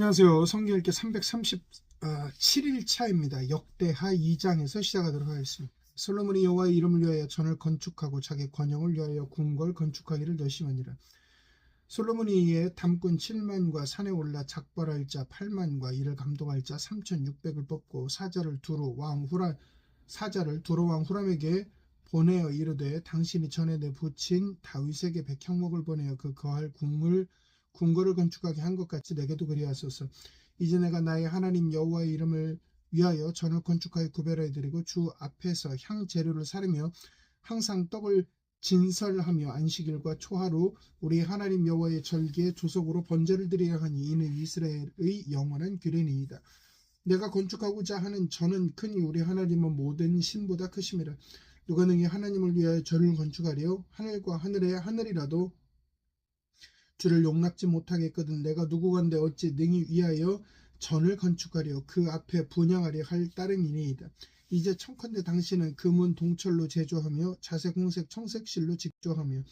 안녕하세요. 성경 읽기 337일차입니다. 역대하 2장에서 시작하도록 하겠습니다. 솔로몬이 여호와의 이름을 위하여 전을 건축하고 자기 권영을 위하여 궁궐 건축하기를 결심하니라. 솔로몬이 이에 담꾼 7만과 산에 올라 작벌할 자 8만과 이를 감독할 자 3,600을 뽑고 사자를 두로 왕 후라 사자를 두로 왕 후람에게 보내어 이르되 당신이 전에 내 부친 다윗에게 백향목을 보내어 그 거할 궁을 궁궐을 건축하게 한 것 같이 내게도 그리하소서. 이제 내가 나의 하나님 여호와의 이름을 위하여 전을 건축하여 구별해 드리고 주 앞에서 향 재료를 사르며 항상 떡을 진설하며 안식일과 초하루 우리 하나님 여호와의 절기에 조속으로 번제를 드리려 하니 이는 이스라엘의 영원한 규례니이다. 내가 건축하고자 하는 전은 크니 우리 하나님은 모든 신보다 크심이라. 누가 능히 하나님을 위하여 절을 건축하려 하늘과 하늘의 하늘이라도 주를 용납지 못하겠거든 내가 누구건데 어찌 능히 위하여 전을 건축하려 그 앞에 분양하려 할 따름이니이다. 이제 청컨대 당신은 금은 동철로 제조하며 자색 홍색 청색실로 직조하며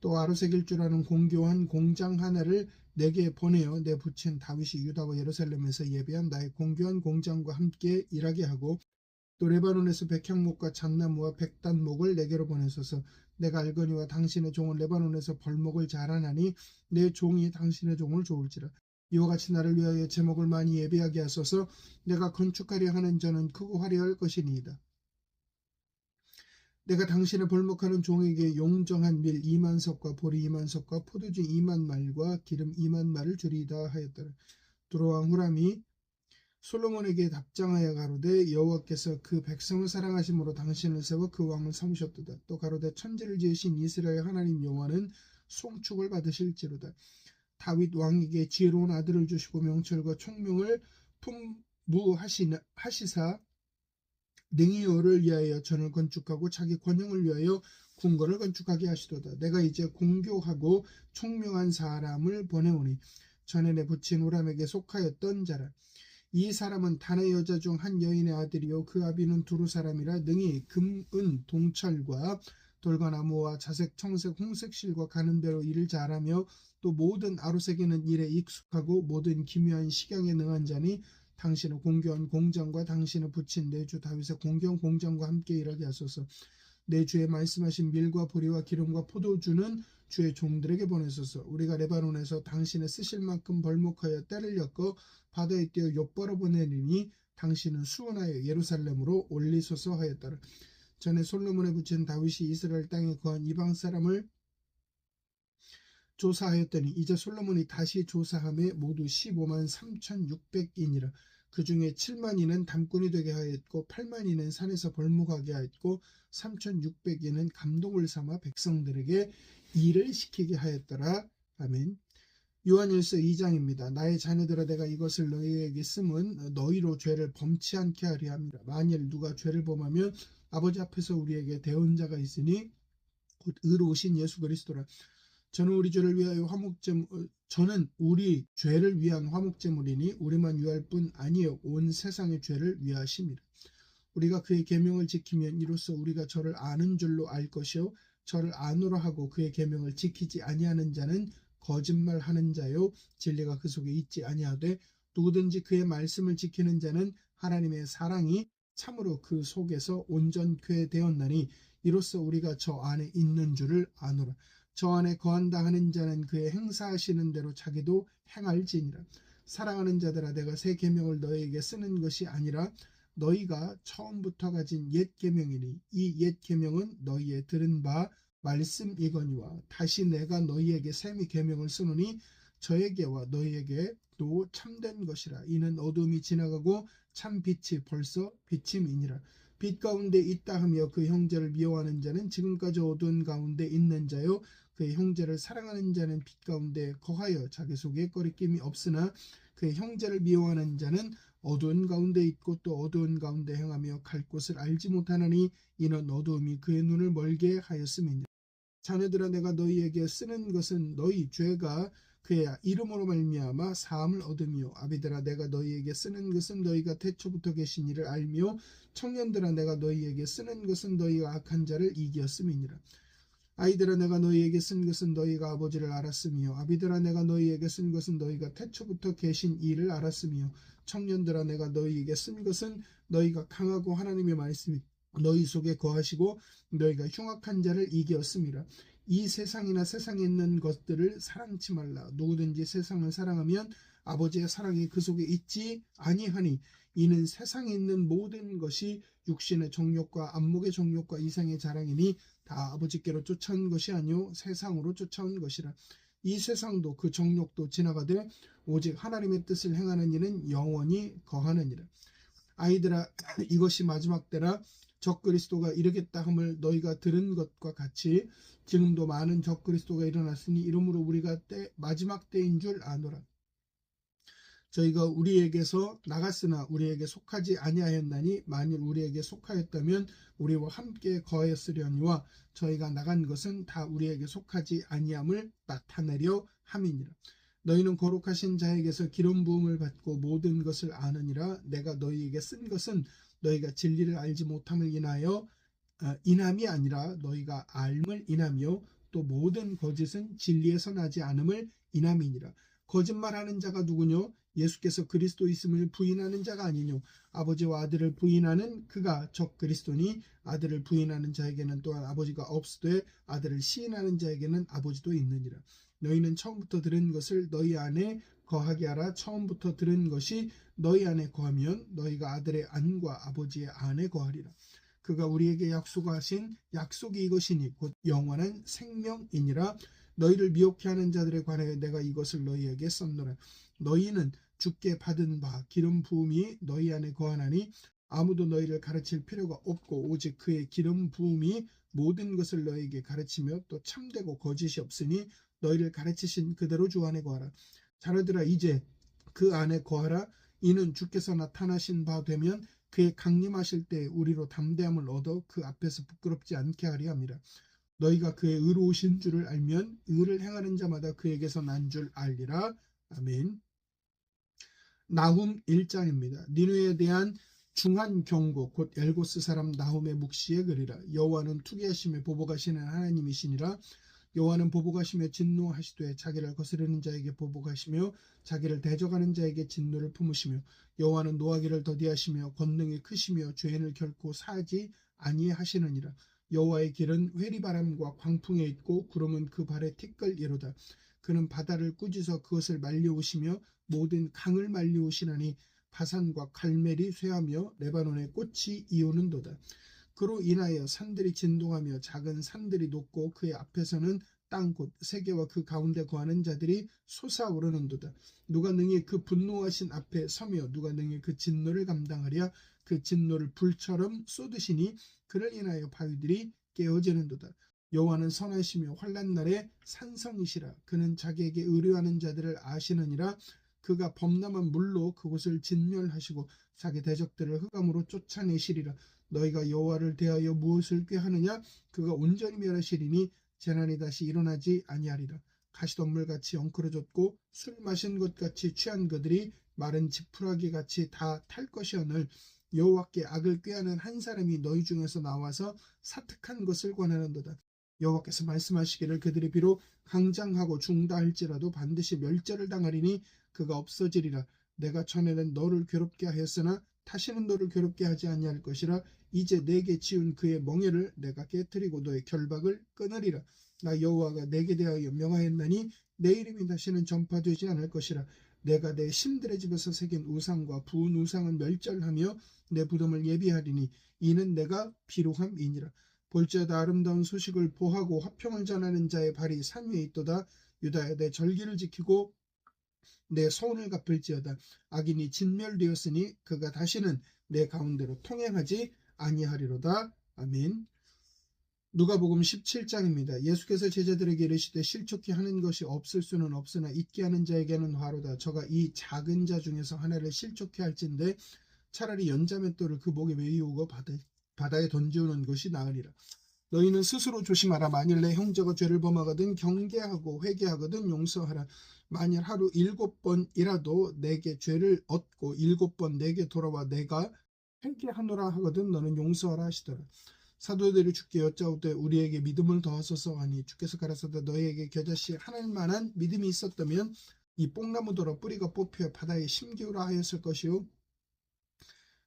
또줄 아는 공교한 공장 하나를 내게 보내어 내 부친 다윗이 유다와 예루살렘에서 예배한 나의 공교한 공장과 함께 일하게 하고 또 레바논에서 백향목과 잣나무와 백단목을 내게로 보내소서 내가 알거니와 당신의 종은 레바논에서 벌목을 자라나니 내 종이 당신의 종을 좋을지라 이와 같이 나를 위하여 제목을 많이 예배하게 하소서 내가 건축하려 하는 자는 크고 화려할 것이니이다. 내가 당신의 벌목하는 종에게 용정한 밀 2만 석과 보리 2만 석과 포도주 2만 말과 기름 2만 말을 주리이다 하였더라. 두로왕 후람이 솔로몬에게 답장하여 가로되 여호와께서 그 백성을 사랑하심으로 당신을 세워 그 왕을 삼으셨도다. 또 가로되 천지를 지으신 이스라엘 하나님 여호와는 송축을 받으실지로다. 다윗 왕에게 지혜로운 아들을 주시고 명철과 총명을 풍부하시사 능히요를 위하여 전을 건축하고 자기 권형을 위하여 궁궐을 건축하게 하시도다. 내가 이제 공교하고 총명한 사람을 보내오니 전에 내 부친 우람에게 속하였던 자라. 이 사람은 단의 여자 중 한 여인의 아들이요 그 아비는 두루 사람이라 능히 금, 은, 동철과 돌과 나무와 자색, 청색, 홍색 실과 가는 대로 일을 잘하며 또 모든 아루색에는 일에 익숙하고 모든 기묘한 식양에 능한 자니 당신의 공교한 공장과 당신의 붙인 내주 다윗의 공경 공장과 함께 일하게 하소서. 내 주에 말씀하신 밀과 보리와 기름과 포도주는 주의 종들에게 보내소서. 우리가 레바논에서 당신의 쓰실 만큼 벌목하여 때를 엮어 바다에 띄어 엿벌어 보내리니 당신은 수원하여 예루살렘으로 올리소서 하였더라. 전에 솔로몬에 붙인 다윗이 이스라엘 땅에 거한 이방 사람을 조사하였더니 이제 솔로몬이 다시 조사함에 모두 15만 3,600인이라. 그 중에 7만인은 담꾼이 되게 하였고 8만인은 산에서 벌목하게 하였고 3,600인은 감동을 삼아 백성들에게 일을 시키게 하였더라. 아멘. 요한일서 2장입니다. 나의 자녀들아 내가 이것을 너희에게 쓰면 너희로 죄를 범치 않게 하리 합니다. 만일 누가 죄를 범하면 아버지 앞에서 우리에게 대언자가 있으니 곧 의로우신 예수 그리스도라. 저는 우리 죄를 위하여 화목제 저는 우리 죄를 위한 화목제물이니 우리만 위할 뿐 아니요 온 세상의 죄를 위하심이라. 우리가 그의 계명을 지키면 이로써 우리가 저를 아는 줄로 알 것이요 저를 아노라 하고 그의 계명을 지키지 아니하는 자는 거짓말하는 자요 진리가 그 속에 있지 아니하되 누구든지 그의 말씀을 지키는 자는 하나님의 사랑이 참으로 그 속에서 온전케 되었나니 이로써 우리가 저 안에 있는 줄을 아노라. 저 안에 거한다 하는 자는 그의 행사하시는 대로 자기도 행할지니라. 사랑하는 자들아 내가 새 계명을 너희에게 쓰는 것이 아니라 너희가 처음부터 가진 옛 계명이니 이 옛 계명은 너희의 들은 바 말씀이거니와 다시 내가 너희에게 샘이 계명을 쓰노니 저에게와 너희에게 또 참된 것이라. 이는 어둠이 지나가고 참 빛이 벌써 비침이니라. 빛 가운데 있다 하며 그 형제를 미워하는 자는 지금까지 어두운 가운데 있는 자요. 그의 형제를 사랑하는 자는 빛 가운데 거하여 자기 속에 꺼리낌이 없으나 그의 형제를 미워하는 자는 어두운 가운데 있고 또 어두운 가운데 행하며 갈 곳을 알지 못하나니 이는 어두움이 그의 눈을 멀게 하였음이니라 자녀들아 내가 너희에게 쓰는 것은 너희 죄가 그의 이름으로 말미암아 사함을 얻으며 아비들아 내가 너희에게 쓰는 것은 너희가 태초부터 계신 이를 알며 청년들아 내가 너희에게 쓰는 것은 너희가 악한 자를 이기었음이니라. 아이들아 내가 너희에게 쓴 것은 너희가 아버지를 알았으며 아비들아 내가 너희에게 쓴 것은 너희가 태초부터 계신 이를 알았으며 청년들아 내가 너희에게 쓴 것은 너희가 강하고 하나님의 말씀이 너희 속에 거하시고 너희가 흉악한 자를 이기었습니다. 이 세상이나 세상에 있는 것들을 사랑치 말라. 누구든지 세상을 사랑하면 아버지의 사랑이 그 속에 있지 아니하니 이는 세상에 있는 모든 것이 육신의 정욕과 안목의 정욕과 이상의 자랑이니 다 아버지께로 쫓아온 것이 아니요 세상으로 쫓아온 것이라. 이 세상도 그 정욕도 지나가되 오직 하나님의 뜻을 행하는 이는 영원히 거하느니라. 아이들아 이것이 마지막 때라 적 그리스도가 이르겠다 함을 너희가 들은 것과 같이 지금도 많은 적 그리스도가 일어났으니 이러므로 우리가 때 마지막 때인 줄 아노라. 저희가 우리에게서 나갔으나 우리에게 속하지 아니하였나니 만일 우리에게 속하였다면 우리와 함께 거했으려니와 저희가 나간 것은 다 우리에게 속하지 아니함을 나타내려 함이니라. 너희는 거룩하신 자에게서 기름 부음을 받고 모든 것을 아느니라 내가 너희에게 쓴 것은 너희가 진리를 알지 못함을 인하여 아, 인함이 아니라 너희가 알을 인하며 또 모든 거짓은 진리에서 나지 않음을 인함이니라. 거짓말하는 자가 누구뇨? 예수께서 그리스도 있음을 부인하는 자가 아니뇨. 아버지와 아들을 부인하는 그가 적 그리스도니 아들을 부인하는 자에게는 또한 아버지가 없으되 아들을 시인하는 자에게는 아버지도 있느니라. 너희는 처음부터 들은 것을 너희 안에 거하게 하라. 처음부터 들은 것이 너희 안에 거하면 너희가 아들의 안과 아버지의 안에 거하리라. 그가 우리에게 약속하신 약속이 이것이니 곧 영원한 생명이니라. 너희를 미혹해 하는 자들에 관하여 내가 이것을 너희에게 썼노라. 너희는 주께 받은 바 기름 부음이 너희 안에 거하나니 아무도 너희를 가르칠 필요가 없고 오직 그의 기름 부음이 모든 것을 너희에게 가르치며 또 참되고 거짓이 없으니 너희를 가르치신 그대로 주 안에 거하라. 자녀들아 이제 그 안에 거하라. 이는 주께서 나타나신 바 되면 그의 강림하실 때 우리로 담대함을 얻어 그 앞에서 부끄럽지 않게 하리 함이라. 너희가 그의 의로우신 줄을 알면 의를 행하는 자마다 그에게서 난 줄 알리라. 아멘. 나훔 1장입니다. 니누에 대한 중한 경고 곧 엘고스 사람 나훔의 묵시에 그리라. 여호와는 투기하심에 보복하시는 하나님이시니라. 여호와는 보복하시며 진노하시되 자기를 거스르는 자에게 보복하시며 자기를 대적하는 자에게 진노를 품으시며 여호와는 노하기를 더디하시며 권능이 크시며 죄인을 결코 사지 아니하시느니라. 여호와의 길은 회리바람과 광풍에 있고 구름은 그 발에 티끌이로다. 그는 바다를 꾸짖어 그것을 말려오시며 모든 강을 말려오시나니 바산과 갈멜이 쇠하며 레바논의 꽃이 이오는도다. 그로 인하여 산들이 진동하며 작은 산들이 높고 그의 앞에서는 땅곧 세계와 그 가운데 거하는 자들이 솟아오르는도다. 누가 능히 그 분노하신 앞에 서며 누가 능히 그 진노를 감당하랴 그 진노를 불처럼 쏟으시니 그를 인하여 바위들이 깨어지는도다. 여호와는 선하시며 환란 날에 산성이시라 그는 자기에게 의뢰하는 자들을 아시느니라 그가 범람한 물로 그곳을 진멸하시고 자기 대적들을 흑암으로 쫓아내시리라 너희가 여호와를 대하여 무엇을 꾀하느냐? 그가 온전히 멸하시리니 재난이 다시 일어나지 아니하리라. 가시덤물 같이 엉클어졌고 술 마신 것 같이 취한 그들이 마른 지푸라기 같이 다 탈 것이오늘 여호와께 악을 꾀하는 한 사람이 너희 중에서 나와서 사특한 것을 권하는도다. 여호와께서 말씀하시기를 그들이 비록 강장하고 중다할지라도 반드시 멸절을 당하리니 그가 없어지리라. 내가 전에는 너를 괴롭게 하였으나 다시는 너를 괴롭게 하지 아니할 것이라 이제 내게 지은 그의 멍에를 내가 깨뜨리고 너의 결박을 끊으리라. 나 여호와가 내게 대하여 명하였나니 내 이름이 다시는 전파되지 않을 것이라. 내가 내 신들의 집에서 새긴 우상과 부은 우상은 멸절하며 내 부름을 예비하리니 이는 내가 비로함이니라. 볼지어다 아름다운 소식을 보하고 화평을 전하는 자의 발이 산 위에 있도다. 유다야 내 절기를 지키고 내 소원을 갚을지어다 악인이 진멸되었으니 그가 다시는 내 가운데로 통행하지 아니하리로다 아멘 누가복음 17장입니다. 예수께서 제자들에게 이르시되 실족히 하는 것이 없을 수는 없으나 잊게 하는 자에게는 화로다. 저가 이 작은 자 중에서 하나를 실족해 할진데 차라리 연자맷돌을 그 목에 메이우고 바다에 던지우는 것이 나으리라. 너희는 스스로 조심하라. 만일 내 형제가 죄를 범하거든 경계하고 회개하거든 용서하라. 만일 하루 일곱 번이라도 내게 죄를 얻고 일곱 번 내게 돌아와 내가 회개하노라 하거든 너는 용서하라 하시더라. 사도들이 주께 여짜오되 우리에게 믿음을 더하소서 하니 주께서 가라사대 너희에게 겨자씨 하나만한 믿음이 있었다면 이 뽕나무더러 뿌리가 뽑혀 바다에 심기우라 하였을 것이요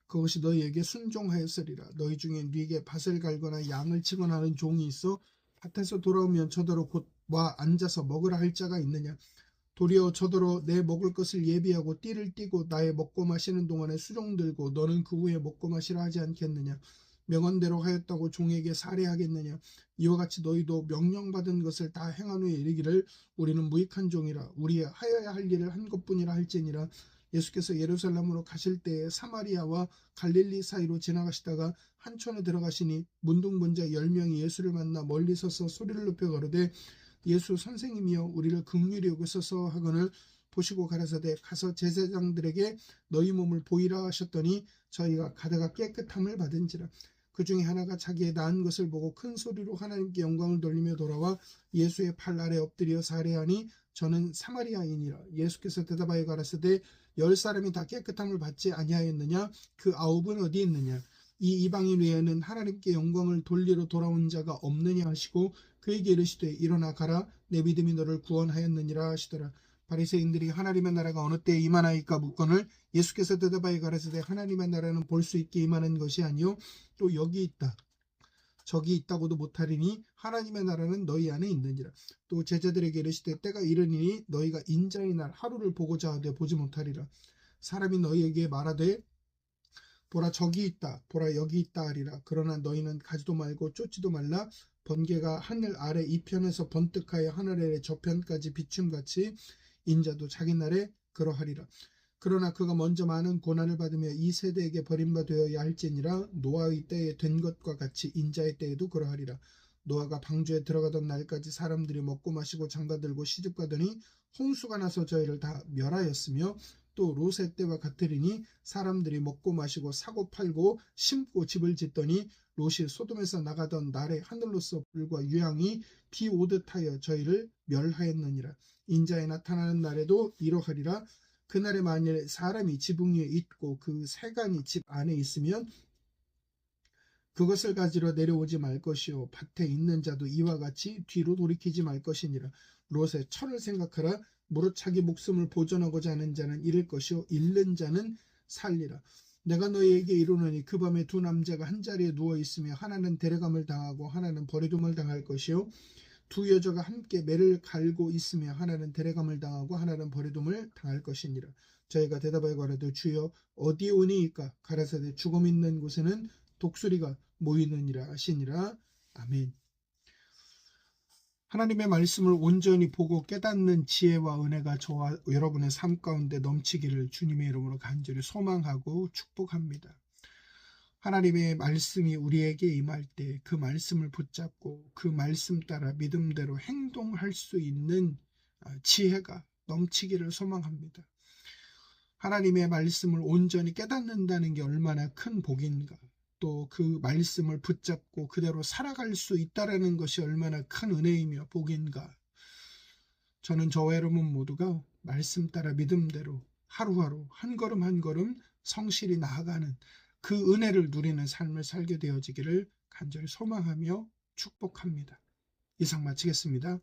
그것이 너희에게 순종하였으리라. 너희 중에 네게 밭을 갈거나 양을 치거나 하는 종이 있어 밭에서 돌아오면 저더러 곧 와 앉아서 먹으라 할 자가 있느냐? 도리어 저더러 내 먹을 것을 예비하고 띠를 띠고 나의 먹고 마시는 동안에 수종 들고 너는 그 후에 먹고 마시라 하지 않겠느냐? 명언대로 하였다고 종에게 살해하겠느냐? 이와 같이 너희도 명령받은 것을 다 행한 후에 이르기를 우리는 무익한 종이라. 우리 하여야 할 일을 한 것뿐이라 할지니라 예수께서 예루살렘으로 가실 때에 사마리아와 갈릴리 사이로 지나가시다가 한촌에 들어가시니 문둥문자 열 명이 예수를 만나 멀리 서서 소리를 높여 가로되 예수 선생님이여 우리를 극률히 여기소서 하거늘 보시고 가라사대 가서 제사장들에게 너희 몸을 보이라 하셨더니 저희가 가다가 깨끗함을 받은지라. 그 중에 하나가 자기의 낳은 것을 보고 큰 소리로 하나님께 영광을 돌리며 돌아와 예수의 팔 아래 엎드려 살해하니 저는 사마리아인이라. 예수께서 대답하여 가라사대 열 사람이 다 깨끗함을 받지 아니하였느냐? 그 아홉은 어디 있느냐? 이 이방인 외에는 하나님께 영광을 돌리러 돌아온 자가 없느냐 하시고 그에게 이르시되 일어나 가라. 내 믿음이 너를 구원하였느니라 하시더라. 바리새인들이 하나님의 나라가 어느 때에 임하나이까 묻거늘 예수께서 대답하여 가라사대 하나님의 나라는 볼 수 있게 임하는 것이 아니요 또 여기 있다 저기 있다고도 못하리니 하나님의 나라는 너희 안에 있느니라. 또 제자들에게 이르시되 때가 이르니 너희가 인자의 날 하루를 보고자 하되 보지 못하리라. 사람이 너희에게 말하되 보라 저기 있다 보라 여기 있다 하리라. 그러나 너희는 가지도 말고 쫓지도 말라. 번개가 하늘 아래 이편에서 번뜩하여 하늘 아래 저편까지 비춤같이 인자도 자기 날에 그러하리라 그러나 그가 먼저 많은 고난을 받으며 이 세대에게 버림받아야 할지니라. 노아의 때에 된 것과 같이 인자의 때에도 그러하리라. 노아가 방주에 들어가던 날까지 사람들이 먹고 마시고 장가들고 시집가더니 홍수가 나서 저희를 다 멸하였으며 또 롯의 때와 같으리니 사람들이 먹고 마시고 사고 팔고 심고 집을 짓더니 롯이 소돔에서 나가던 날에 하늘로서 불과 유황이 비 오듯 하여 저희를 멸하였느니라. 인자에 나타나는 날에도 이러하리라 그날에 만일 사람이 지붕 위에 있고 그 세간이 집 안에 있으면 그것을 가지러 내려오지 말 것이요. 밭에 있는 자도 이와 같이 뒤로 돌이키지 말 것이니라. 롯의 철을 생각하라. 무릇 자기 목숨을 보존하고자 하는 자는 잃을 것이요. 잃는 자는 살리라. 내가 너희에게 이르노니 그 밤에 두 남자가 한 자리에 누워 있으며 하나는 데려감을 당하고 하나는 버리둠을 당할 것이요 두 여자가 함께 매를 갈고 있으며 하나는 데려감을 당하고 하나는 버리둠을 당할 것이니라. 저희가 대답하여 가라도 주여 어디 오니이까? 가라사대 죽음 있는 곳에는 독수리가 모이느니라 하시니라. 아멘. 하나님의 말씀을 온전히 보고 깨닫는 지혜와 은혜가 저와 여러분의 삶 가운데 넘치기를 주님의 이름으로 간절히 소망하고 축복합니다. 하나님의 말씀이 우리에게 임할 때 그 말씀을 붙잡고 그 말씀 따라 믿음대로 행동할 수 있는 아, 지혜가 넘치기를 소망합니다. 하나님의 말씀을 온전히 깨닫는다는 게 얼마나 큰 복인가. 또 그 말씀을 붙잡고 그대로 살아갈 수 있다라는 것이 얼마나 큰 은혜이며 복인가. 저는 저와 여러분 모두가 말씀 따라 믿음대로 하루하루 한 걸음 한 걸음 성실히 나아가는 그 은혜를 누리는 삶을 살게 되어지기를 간절히 소망하며 축복합니다. 이상 마치겠습니다.